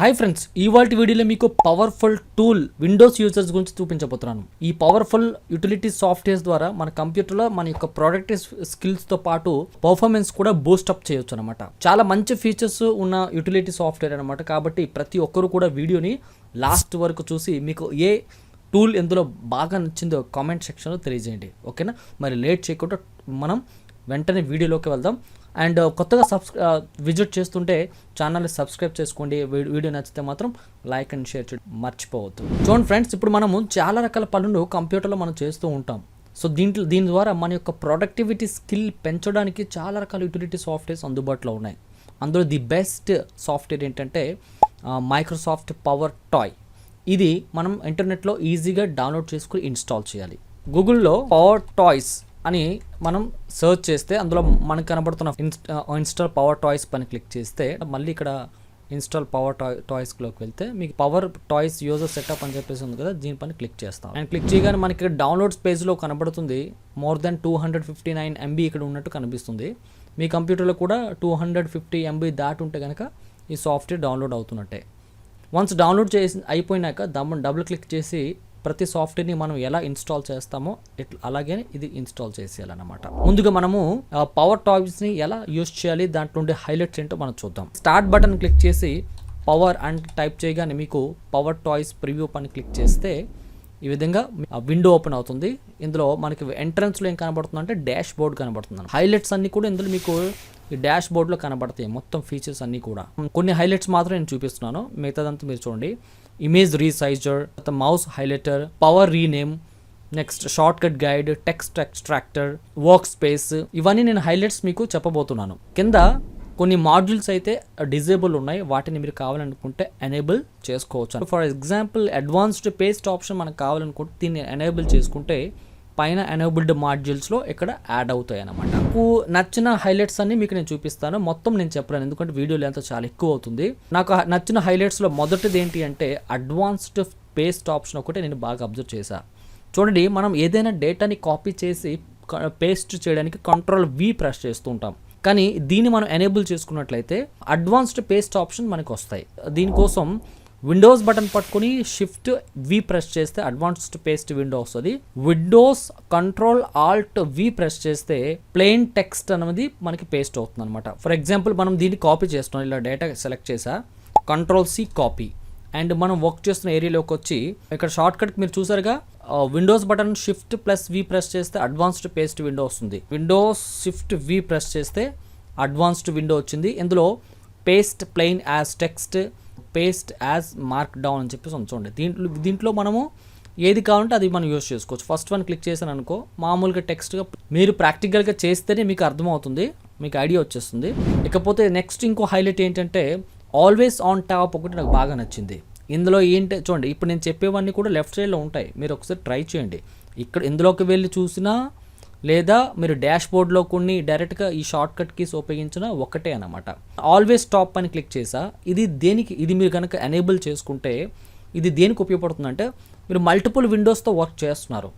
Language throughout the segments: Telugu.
హాయ్ ఫ్రెండ్స్ ఇవాళ వీడియోలో మీకు పవర్ఫుల్ టూల్ విండోస్ యూజర్స్ గురించి చూపించబోతున్నాను. ఈ పవర్ఫుల్ యూటిలిటీ సాఫ్ట్వేర్స్ ద్వారా మన కంప్యూటర్లో మన యొక్క ప్రొడక్టివ్ స్కిల్స్తో పాటు పర్ఫార్మెన్స్ కూడా బూస్టప్ చేయొచ్చు అనమాట చాలా మంచి ఫీచర్స్ ఉన్న యూటిలిటీ సాఫ్ట్వేర్ అనమాట కాబట్టి ప్రతి ఒక్కరు కూడా వీడియోని లాస్ట్ వరకు చూసి మీకు ఏ టూల్ ఎందులో బాగా నచ్చిందో కామెంట్ సెక్షన్లో తెలియజేయండి. ఓకేనా మరి లేట్ చేయకుండా మనం వెంటనే వీడియోలోకి వెళ్దాం. అండ్ కొత్తగా సబ్స్ విజిట్ చేస్తుంటే ఛానల్ని సబ్స్క్రైబ్ చేసుకోండి. వీడియో నచ్చితే మాత్రం లైక్ అండ్ షేర్ చేయడం మర్చిపోవద్దు. చూడండి ఫ్రెండ్స్ ఇప్పుడు మనము చాలా రకాల పనులు కంప్యూటర్లో మనం చేస్తూ ఉంటాం. సో దీంట్లో దీని ద్వారా మన యొక్క ప్రొడక్టివిటీ స్కిల్ పెంచడానికి చాలా రకాల యూటిలిటీ సాఫ్ట్వేర్స్ అందుబాటులో ఉన్నాయి. అందులో ది బెస్ట్ సాఫ్ట్వేర్ ఏంటంటే మైక్రోసాఫ్ట్ పవర్ టాయ్ ఇది మనం ఇంటర్నెట్లో ఈజీగా డౌన్లోడ్ చేసుకుని ఇన్స్టాల్ చేయాలి. గూగుల్లో పవర్ టాయ్స్ అని మనం సెర్చ్ చేస్తే అందులో మనకు కనబడుతున్న ఇన్స్టా ఇన్స్టాల్ పవర్ టాయ్స్ పని క్లిక్ చేస్తే మళ్ళీ ఇక్కడ ఇన్స్టాల్ పవర్ టాయ్ టాయ్స్లోకి వెళ్తే మీకు పవర్ టాయ్స్ యూజర్ సెటప్ అని చెప్పేసి ఉంది కదా దీనిపైన క్లిక్ చేస్తాం. అండ్ క్లిక్ చేయగానే మనకి ఇక్కడ డౌన్లోడ్స్ పేజ్లో కనబడుతుంది more than two hundred fifty nine MB ఇక్కడ ఉన్నట్టు కనిపిస్తుంది. మీ కంప్యూటర్లో కూడా టూ హండ్రెడ్ ఫిఫ్టీ ఎంబీ దాటి ఉంటే కనుక ఈ సాఫ్ట్వేర్ డౌన్లోడ్ అవుతున్నట్టే. వన్స్ డౌన్లోడ్ చేసి అయిపోయినాక దమ్ డబుల్ క్లిక్ చేసి ప్రతి సాఫ్ట్వేర్ని మనం ఎలా ఇన్స్టాల్ చేస్తామో ఇట్లా అలాగే ఇది ఇన్స్టాల్ చేసేయాలన్నమాట. ముందుగా మనము పవర్ టాబ్స్ని ఎలా యూస్ చేయాలి దాంట్లో ఉండే హైలైట్స్ ఏంటో మనం చూద్దాం. స్టార్ట్ బటన్ క్లిక్ చేసి పవర్ అండ్ టైప్ చేయగానే మీకు పవర్ టాయ్స్ ప్రివ్యూ పని క్లిక్ చేస్తే ఈ విధంగా విండో ఓపెన్ అవుతుంది. ఇందులో మనకి ఎంట్రన్స్లో ఏం కనబడుతుంది అంటే డాష్ బోర్డ్ కనబడుతుంది హైలైట్స్ అన్నీ కూడా ఇందులో మీకు ఈ డాష్ బోర్డ్లో కనబడతాయి మొత్తం ఫీచర్స్ అన్నీ కూడా. కొన్ని హైలైట్స్ మాత్రం నేను చూపిస్తున్నాను. మిగతాదంతా మీరు చూడండి. Image resizer mouse highlighter power rename next shortcut guide text extractor workspace ఇవన్నీ నేను హైలైట్స్ మీకు చెప్పబోతున్నాను. కింద కొన్ని మాడ్యూల్స్ అయితే డిజేబుల్ ఉన్నాయి. వాటిని మీరు కావాలనుకుంటే ఎనేబుల్ చేసుకోవచ్చు. For example advanced paste option మనకు కావాలనుకుంటే దీన్ని ఎనేబుల్ చేసుకుంటే పైన ఎనేబుల్డ్ మాడ్యూల్స్లో ఇక్కడ యాడ్ అవుతాయి అనమాట నాకు నచ్చిన హైలైట్స్ అన్ని మీకు నేను చూపిస్తాను. మొత్తం నేను చెప్పలేను ఎందుకంటే వీడియో లెంత్ చాలా ఎక్కువ అవుతుంది. నాకు నచ్చిన హైలైట్స్లో మొదటిది ఏంటి అంటే అడ్వాన్స్డ్ పేస్ట్ ఆప్షన్ ఒకటి నేను బాగా అబ్జర్వ్ చేశాను చూడండి మనం ఏదైనా డేటాని కాపీ చేసి పేస్ట్ చేయడానికి కంట్రోల్ వి ప్రెస్ చేస్తూ ఉంటాం. కానీ దీన్ని మనం ఎనేబుల్ చేసుకున్నట్లయితే అడ్వాన్స్డ్ పేస్ట్ ఆప్షన్ మనకు వస్తాయి దీనికోసం విండోస్ బటన్ పట్టుకొని షిఫ్ట్ వి ప్రెస్ చేస్తే అడ్వాన్స్డ్ పేస్ట్ విండో వస్తుంది. Windows control alt V press చేస్తే ప్లెయిన్ టెక్స్ట్ అనేది మనకి పేస్ట్ అవుతుంది అనమాట ఫర్ ఎగ్జాంపుల్ మనం దీన్ని కాపీ చేస్తున్నాం. ఇలా డేటా సెలెక్ట్ చేసా. కంట్రోల్ సి కాపీ అండ్ మనం వర్క్ చేస్తున్న ఏరియాలోకి వచ్చి ఇక్కడ షార్ట్ కట్ మీరు చూసారుగా? Windows button shift plus V press చేస్తే అడ్వాన్స్డ్ పేస్ట్ విండో వస్తుంది. విండోస్ షిఫ్ట్ వి ప్రెస్ చేస్తే అడ్వాన్స్డ్ విండో వచ్చింది. ఇందులో paste plain as text paste as markdown అని చెప్పేసి ఉంచండి చూడండి దీంట్లో దీంట్లో మనము ఏది కావాలంటే అది మనం యూస్ చేసుకోవచ్చు. ఫస్ట్ వన్ క్లిక్ చేశాను అనుకో మామూలుగా టెక్స్ట్గా మీరు ప్రాక్టికల్గా చేస్తేనే మీకు అర్థమవుతుంది మీకు ఐడియా వచ్చేస్తుంది. ఇకపోతే నెక్స్ట్ ఇంకో హైలైట్ ఏంటంటే ఆల్వేస్ ఆన్ టాప్ ఒకటి నాకు బాగా నచ్చింది. ఇందులో ఏంటి చూడండి ఇప్పుడు నేను చెప్పేవన్నీ కూడా లెఫ్ట్ సైడ్లో ఉంటాయి. మీరు ఒకసారి ట్రై చేయండి. ఇక్కడ ఇందులోకి వెళ్ళి చూసినా లేదా మీరు డాష్ బోర్డ్లో కొన్ని డైరెక్ట్గా ఈ షార్ట్ కట్ కీస్ ఉపయోగించిన ఒకటే అనమాట ఆల్వేస్ టాప్ అని క్లిక్ చేసా. ఇది దేనికి ఇది మీరు కనుక ఎనేబుల్ చేసుకుంటే ఇది దేనికి ఉపయోగపడుతుందంటే మీరు మల్టిపుల్ విండోస్తో వర్క్ చేస్తున్నారు.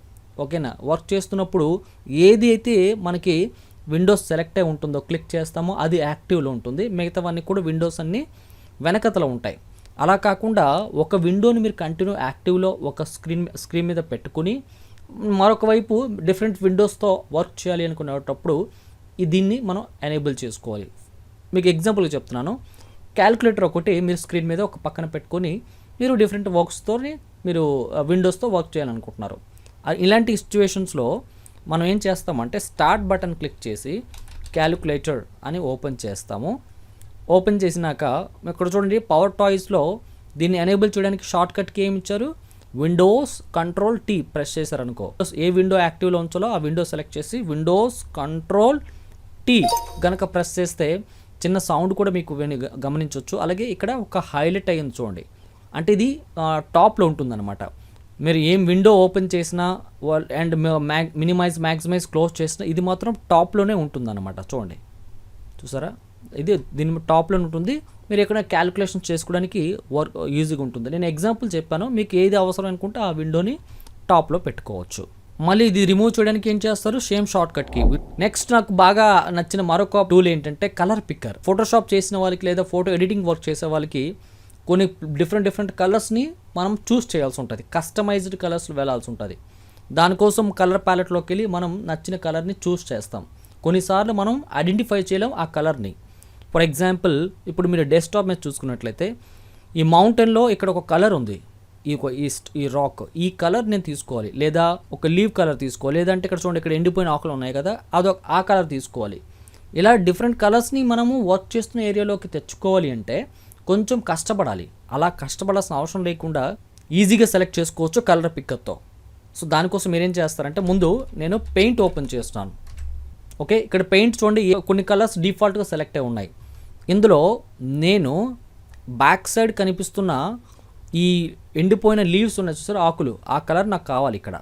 ఓకేనా? వర్క్ చేస్తున్నప్పుడు ఏది అయితే మనకి విండోస్ సెలెక్ట్ అయి ఉంటుందో క్లిక్ చేస్తామో అది యాక్టివ్లో ఉంటుంది. మిగతావన్నీ కూడా విండోస్ అన్నీ వెనకతలో ఉంటాయి. అలా కాకుండా ఒక విండోని మీరు కంటిన్యూ యాక్టివ్లో ఒక స్క్రీన్ స్క్రీన్ మీద పెట్టుకుని మరొక వైపు డిఫరెంట్ విండోస్తో వర్క్ చేయాలి అనుకునేటప్పుడు ఈ దీన్ని మనం ఎనేబుల్ చేసుకోవాలి. మీకు ఎగ్జాంపుల్గా చెప్తున్నాను. క్యాలిక్యులేటర్ ఒకటి మీరు స్క్రీన్ మీద ఒక పక్కన పెట్టుకొని మీరు డిఫరెంట్ వర్క్స్తో మీరు విండోస్తో వర్క్ చేయాలనుకుంటున్నారు. ఇలాంటి సిచ్యువేషన్స్లో మనం ఏం చేస్తామంటే స్టార్ట్ బటన్ క్లిక్ చేసి క్యాలిక్యులేటర్ అని ఓపెన్ చేస్తాము. ఓపెన్ చేసినాక ఇక్కడ చూడండి పవర్ టాయ్స్లో దీన్ని ఎనేబుల్ చేయడానికి షార్ట్ కట్కి ఏమి ఇచ్చారు? విండోస్ కంట్రోల్ టీ ప్రెస్ చేశారనుకో. ఏ విండో యాక్టివ్లో ఉంచాలో ఆ విండో సెలెక్ట్ చేసి విండోస్ కంట్రోల్ టీ కనుక ప్రెస్ చేస్తే చిన్న సౌండ్ కూడా మీకు విని గమనించవచ్చు అలాగే ఇక్కడ ఒక హైలైట్ అయ్యింది చూడండి. అంటే ఇది టాప్లో ఉంటుందన్నమాట. మీరు ఏం విండో ఓపెన్ చేసినా అండ్ మినిమైజ్ మ్యాక్సిమైజ్ క్లోజ్ చేసినా ఇది మాత్రం టాప్లోనే ఉంటుందన్నమాట. చూడండి. చూసారా? ఇది దీని టాప్లో ఉంటుంది. మీరు ఎక్కడ క్యాలిక్యులేషన్ చేసుకోవడానికి వర్క్ ఈజీగా ఉంటుంది. నేను ఎగ్జాంపుల్ చెప్పాను. మీకు ఏది అవసరం అనుకుంటే ఆ విండోని టాప్లో పెట్టుకోవచ్చు. మళ్ళీ ఇది రిమూవ్ చేయడానికి ఏం చేస్తారు? సేమ్ షార్ట్ కట్కి నెక్స్ట్ నాకు బాగా నచ్చిన మరొక టూల్ ఏంటంటే కలర్ పిక్కర్ ఫోటోషాప్ చేసిన వాళ్ళకి లేదా ఫోటో ఎడిటింగ్ వర్క్ చేసే వాళ్ళకి కొన్ని డిఫరెంట్ డిఫరెంట్ కలర్స్ని మనం చూస్ చేయాల్సి ఉంటుంది. కస్టమైజ్డ్ కలర్స్ వెళ్ళాల్సి ఉంటుంది. దానికోసం కలర్ ప్యాలెట్లోకి వెళ్ళి మనం నచ్చిన కలర్ని చూస్ చేస్తాం. కొన్నిసార్లు మనం ఐడెంటిఫై చేయలేం ఆ కలర్ని ఫర్ ఎగ్జాంపుల్ ఇప్పుడు మీరు డెస్క్టాప్ మీద చూసుకున్నట్లయితే ఈ మౌంటైన్లో ఇక్కడ ఒక కలర్ ఉంది. ఈ ఈ రాక్ ఈ కలర్ నేను తీసుకోవాలి. లేదా ఒక లీవ్ కలర్ తీసుకోవాలి. లేదంటే ఇక్కడ చూడండి ఇక్కడ ఎండిపోయిన ఆకులు ఉన్నాయి కదా అదొక ఆ కలర్ తీసుకోవాలి. ఇలా డిఫరెంట్ కలర్స్ని మనము వర్క్ చేస్తున్న ఏరియాలోకి తెచ్చుకోవాలి అంటే కొంచెం కష్టపడాలి. అలా కష్టపడాల్సిన అవసరం లేకుండా ఈజీగా సెలెక్ట్ చేసుకోవచ్చు కలర్ పిక్కర్తో సో దానికోసం మీరేం చేస్తారంటే ముందు నేను పెయింట్ ఓపెన్ చేస్తున్నాను ఓకే? ఇక్కడ పెయింట్ చూడండి కొన్ని కలర్స్ డిఫాల్ట్గా సెలెక్ట్ అయి ఉన్నాయి. ఇందులో నేను బ్యాక్ సైడ్ కనిపిస్తున్న ఈ ఎండిపోయిన లీవ్స్ ఉన్నాయి చూసారు ఆకులు. ఆ కలర్ నాకు కావాలి ఇక్కడ.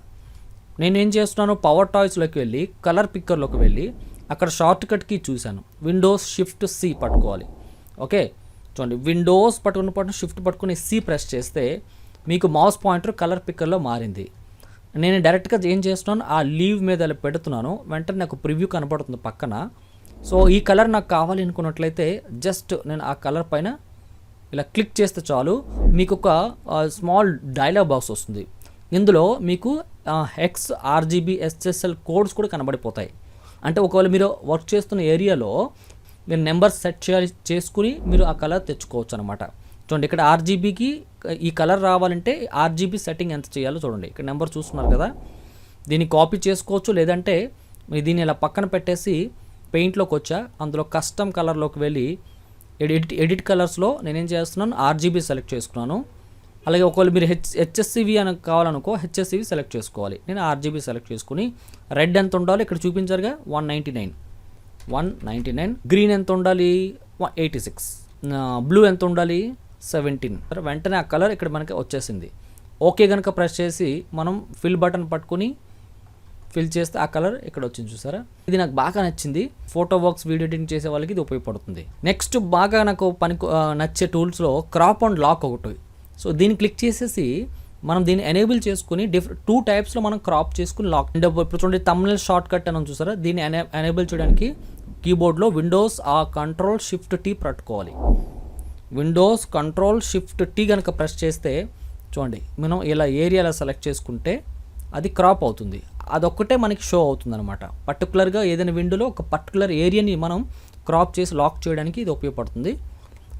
నేను ఏం చేస్తున్నాను పవర్ టాయ్స్లోకి వెళ్ళి కలర్ పిక్కర్లోకి వెళ్ళి అక్కడ షార్ట్ కట్కి చూశాను. విండోస్ షిఫ్ట్ సి పట్టుకోవాలి. ఓకే చూడండి విండోస్ పట్టుకున్న పట్టుకుని షిఫ్ట్ పట్టుకుని సి ప్రెస్ చేస్తే మీకు మౌస్ పాయింటర్ కలర్ పిక్కర్లో మారింది. నేను డైరెక్ట్గా ఏం చేస్తున్నాను ఆ లీవ్ మీద పెడుతున్నాను. వెంటనే నాకు ప్రివ్యూ కనపడుతుంది పక్కన. సో ఈ కలర్ నాకు కావాలి అనుకున్నట్లయితే జస్ట్ నేను ఆ కలర్ పైన ఇలా క్లిక్ చేస్తే చాలు. మీకు ఒక స్మాల్ డైలాగ్ బాక్స్ వస్తుంది. ఇందులో మీకు హెక్స్ ఆర్జీబీ ఎస్ఎస్ఎల్ కోడ్స్ కూడా కనబడిపోతాయి. అంటే ఒకవేళ మీరు వర్క్ చేస్తున్న ఏరియాలో మీరు నెంబర్ సెట్ చేయాలి చేసుకుని మీరు ఆ కలర్ తెచ్చుకోవచ్చు అనమాట చూడండి ఇక్కడ ఆర్జీబీకి ఈ కలర్ రావాలంటే ఆర్జీబీ సెట్టింగ్ ఎంత చేయాలో చూడండి. ఇక్కడ నెంబర్ చూస్తున్నారు కదా. దీన్ని కాపీ చేసుకోవచ్చు లేదంటే దీన్ని ఇలా పక్కన పెట్టేసి పెయింట్లోకి వచ్చా అందులో కస్టమ్ కలర్లోకి వెళ్ళి ఎడిట్ ఎడిట్ కలర్స్లో నేనేం చేస్తున్నాను ఆర్జీబీ సెలెక్ట్ చేసుకున్నాను. అలాగే ఒకవేళ మీరు హెచ్ హెచ్ఎస్సివి అని కావాలనుకో హెచ్ఎస్సివి సెలెక్ట్ చేసుకోవాలి. నేను ఆర్జీబీ సెలెక్ట్ చేసుకుని రెడ్ ఎంత ఉండాలో ఇక్కడ చూపించారుగా one ninety nine. One ninety nine. Green ఎంత ఉండాలి వన్ ఎయిటీ సిక్స్. బ్లూ ఎంత ఉండాలి సెవెంటీన్. వెంటనే ఆ కలర్ ఇక్కడ మనకి వచ్చేసింది. ఓకే కనుక ప్రెస్ చేసి మనం ఫిల్ బటన్ పట్టుకుని ఫిల్ చేస్తే ఆ కలర్ ఇక్కడ వచ్చింది చూసారా? ఇది నాకు బాగా నచ్చింది. ఫోటో వర్క్స్ వీడియో ఎడిటింగ్ చేసే వాళ్ళకి ఇది ఉపయోగపడుతుంది. నెక్స్ట్ బాగా నాకు పని నచ్చే టూల్స్లో క్రాప్ అండ్ లాక్ ఒకటి. సో దీన్ని క్లిక్ చేసేసి మనం దీన్ని ఎనేబుల్ చేసుకుని డిఫరెంట్ టూ టైప్స్లో మనం క్రాప్ చేసుకుని లాక్ అండ్ ఇప్పుడు చూడండి తమిళ షార్ట్ కట్ అని చూసారా? దీన్ని ఎనే ఎనేబుల్ చేయడానికి కీబోర్డ్లో విండోస్ ఆ కంట్రోల్ షిఫ్ట్ టీ పట్టుకోవాలి. విండోస్ కంట్రోల్ షిఫ్ట్ టీ కనుక ప్రెస్ చేస్తే చూడండి మనం ఇలా ఏరియాలో సెలెక్ట్ చేసుకుంటే అది క్రాప్ అవుతుంది. అదొక్కటే మనకి షో అవుతుంది అనమాట పర్టికులర్గా ఏదైనా విండోలో ఒక పర్టికులర్ ఏరియాని మనం క్రాప్ చేసి లాక్ చేయడానికి ఇది ఉపయోగపడుతుంది.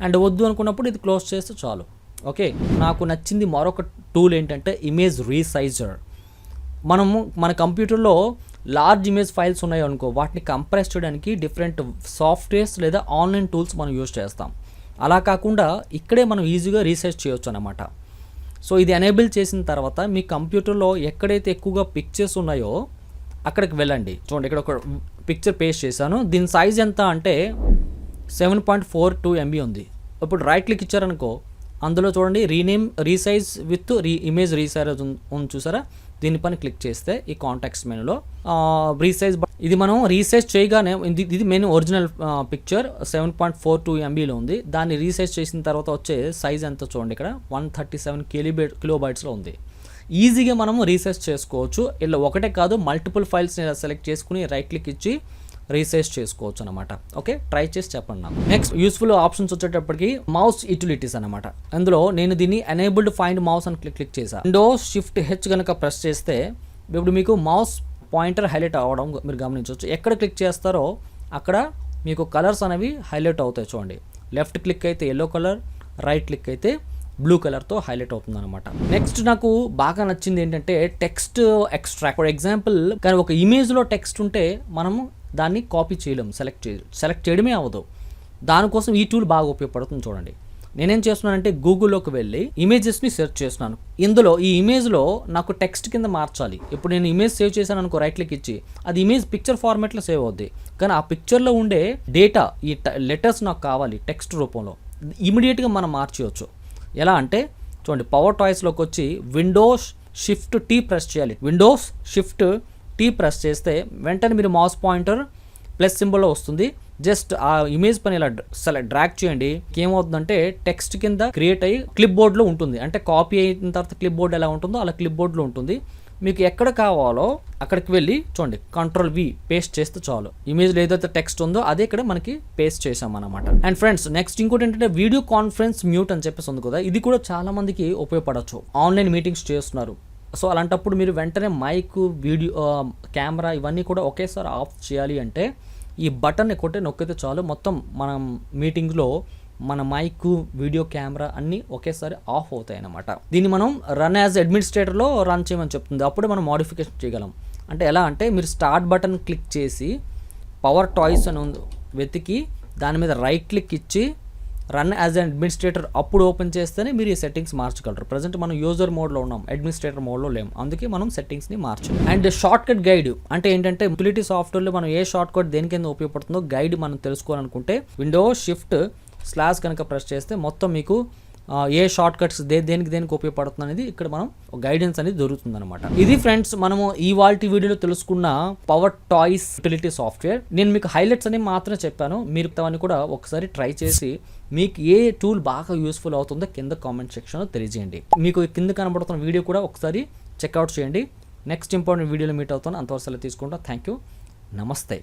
అండ్ వద్దు అనుకున్నప్పుడు ఇది క్లోజ్ చేస్తే చాలు. ఓకే నాకు నచ్చింది మరొక టూల్ ఏంటంటే ఇమేజ్ రీసైజర్ మనము మన కంప్యూటర్లో లార్జ్ ఇమేజ్ ఫైల్స్ ఉన్నాయి అనుకో వాటిని కంప్రెస్ చేయడానికి డిఫరెంట్ సాఫ్ట్వేర్స్ లేదా ఆన్లైన్ టూల్స్ మనం యూజ్ చేస్తాం. అలా కాకుండా ఇక్కడే మనం ఈజీగా రీసైజ్ చేయొచ్చు అనమాట సో ఇది ఎనేబుల్ చేసిన తర్వాత మీ కంప్యూటర్లో ఎక్కడైతే ఎక్కువగా పిక్చర్స్ ఉన్నాయో అక్కడికి వెళ్ళండి. చూడండి ఇక్కడ ఒక పిక్చర్ పేస్ట్ చేశాను. దీని సైజ్ ఎంత అంటే seven point four two MB ఉంది. ఇప్పుడు రైట్ క్లిక్ ఇచ్చారనుకో అందులో చూడండి rename resize with re image resize ఉంది చూసారా? దీనిపైన క్లిక్ చేస్తే ఈ కాంటాక్ట్స్ మెనూలో రీసైజ్ ఇది మనం రీసైజ్ చేయగానే ఇది ఇది main original picture seven point four two ఎంబీలో ఉంది. దాన్ని రీసైజ్ చేసిన తర్వాత వచ్చే సైజ్ ఎంత చూడండి ఇక్కడ. వన్ థర్టీ సెవెన్ కిలోబైట్ కిలోబైట్స్లో ఉంది. ఈజీగా మనము రీసైజ్ చేసుకోవచ్చు. ఇలా ఒకటే కాదు మల్టిపుల్ ఫైల్స్ని సెలెక్ట్ చేసుకుని రైట్ క్లిక్ ఇచ్చి రీసైజ్ చేసుకోవచ్చు అనమాట ఓకే ట్రై చేసి చెప్పండి నాకు. నెక్స్ట్ యూస్ఫుల్ ఆప్షన్స్ వచ్చేటప్పటికి మౌస్ యూటిలిటీస్ అనమాట అందులో నేను దీన్ని ఎనేబుల్డ్ ఫైండ్ మౌస్ అని క్లిక్ క్లిక్ చేశాను రెండో షిఫ్ట్ హెచ్ కనుక ప్రెస్ చేస్తే ఇప్పుడు మీకు మౌస్ పాయింటర్ హైలైట్ అవ్వడం మీరు గమనించవచ్చు. ఎక్కడ క్లిక్ చేస్తారో అక్కడ మీకు కలర్స్ అనేవి హైలైట్ అవుతాయి చూడండి. లెఫ్ట్ క్లిక్ అయితే ఎల్లో కలర్ రైట్ క్లిక్ అయితే బ్లూ కలర్తో హైలైట్ అవుతుంది అనమాట నెక్స్ట్ నాకు బాగా నచ్చింది ఏంటంటే టెక్స్ట్ ఎక్స్ట్రాక్ట్. ఫర్ ఎగ్జాంపుల్ కానీ ఒక ఇమేజ్లో టెక్స్ట్ ఉంటే మనము దాన్ని కాపీ చేయలేం సెలెక్ట్ చేయ సెలెక్ట్ చేయడమే అవ్వదు. దానికోసం ఈ టూల్ బాగా ఉపయోగపడుతుంది చూడండి. నేనేం చేస్తున్నానంటే గూగుల్లోకి వెళ్ళి ఇమేజెస్ని సెర్చ్ చేస్తున్నాను. ఇందులో ఈ ఇమేజ్లో నాకు టెక్స్ట్ కింద మార్చాలి. ఇప్పుడు నేను ఇమేజ్ సేవ్ చేశాను అనుకో రైట్ క్లిక్ ఇచ్చి అది ఇమేజ్ పిక్చర్ ఫార్మాట్లో సేవ్ అవుద్ది. కానీ ఆ పిక్చర్లో ఉండే డేటా ఈ లెటర్స్ నాకు కావాలి టెక్స్ట్ రూపంలో. ఇమీడియట్గా మనం మార్చేయచ్చు. ఎలా అంటే చూడండి పవర్ టాయిస్లోకి వచ్చి విండోస్ షిఫ్ట్ టీ ప్రెస్ చేయాలి. విండోస్ షిఫ్ట్ టీ ప్రెస్ చేస్తే వెంటనే మీరు మౌస్ పాయింటర్ ప్లస్ సింబల్లో వస్తుంది. జస్ట్ ఆ ఇమేజ్ పని ఇలా సెలెక్ట్ డ్రాక్ చేయండి. ఏమవుతుందంటే టెక్స్ట్ కింద క్రియేట్ అయ్యి క్లిప్ బోర్డ్లో ఉంటుంది. అంటే కాపీ అయిన తర్వాత క్లిప్ బోర్డ్ ఎలా ఉంటుందో అలా క్లిప్ బోర్డ్లో ఉంటుంది. మీకు ఎక్కడ కావాలో అక్కడికి వెళ్ళి చూడండి. కంట్రోల్ వి పేస్ట్ చేస్తే చాలు. ఇమేజ్లో ఏదైతే టెక్స్ట్ ఉందో అదే ఇక్కడ మనకి పేస్ట్ చేసాం అనమాట అండ్ ఫ్రెండ్స్ నెక్స్ట్ ఇంకోటి ఏంటంటే వీడియో కాన్ఫరెన్స్ మ్యూట్ అని చెప్పేసి ఉంది కదా ఇది కూడా చాలా మందికి ఉపయోగపడవచ్చు. ఆన్లైన్ మీటింగ్స్ చేస్తున్నారు. సో అలాంటప్పుడు మీరు వెంటనే మైక్ వీడియో కెమెరా ఇవన్నీ కూడా ఒకేసారి ఆఫ్ చేయాలి అంటే ఈ బటన్ కొట్టే నొక్కితే చాలు. మొత్తం మనం మీటింగ్లో మన మైక్ వీడియో కెమెరా అన్నీ ఒకేసారి ఆఫ్ అవుతాయి అన్నమాట దీన్ని మనం రన్ యాజ్ అడ్మినిస్ట్రేటర్లో రన్ చేయమని చెప్తుంది. అప్పుడే మనం మోడిఫికేషన్ చేయగలం. అంటే ఎలా అంటే మీరు స్టార్ట్ బటన్ క్లిక్ చేసి పవర్ టాయ్స్ అని ఉంది వెతికి దాని మీద రైట్ క్లిక్ ఇచ్చి రన్ యాజ్ అన్ అడ్మినిస్ట్రేటర్ అప్పుడు ఓపెన్ చేస్తేనే మీరు ఈ సెట్టింగ్స్ మార్చగలరు. ప్రజెంట్ మనం యూజర్ మోడ్లో ఉన్నాం అడ్మినిస్ట్రేటర్ మోడ్లో లేము అందుకే మనం సెట్టింగ్స్ని మార్చాలి. అండ్ షార్ట్ కట్ గైడ్ అంటే ఏంటంటే యూటిలిటీ సాఫ్ట్వేర్లో మనం ఏ షార్ట్ కట్ దేని కింద ఉపయోగపడుతుందో గైడ్ మనం తెలుసుకోవాలనుకుంటే విండో షిఫ్ట్ స్లాష్ కనుక ప్రెస్ చేస్తే మొత్తం మీకు ఏ షార్ట్ కట్స్ దే దేనికి దేనికి ఉపయోగపడుతుంది అనేది ఇక్కడ మనం గైడెన్స్ అనేది దొరుకుతుంది అనమాట ఇది ఫ్రెండ్స్ మనము ఈ వాల్టి వీడియోలో తెలుసుకున్న పవర్ టాయ్స్ యూటిలిటీ సాఫ్ట్వేర్ నేను మీకు హైలైట్స్ అనేవి మాత్రమే చెప్పాను. మీరు అవన్నీ కూడా ఒకసారి ట్రై చేసి మీకు ఏ టూల్ బాగా యూస్ఫుల్ అవుతుందో కింద కామెంట్ సెక్షన్లో తెలియజేయండి. మీకు కింద కనబడుతున్న వీడియో కూడా ఒకసారి చెక్అవుట్ చేయండి. నెక్స్ట్ ఇంపార్టెంట్ వీడియోలో మీట్ అవుతాను. అంతవరకు సెలవు థ్యాంక్ యూ నమస్తే.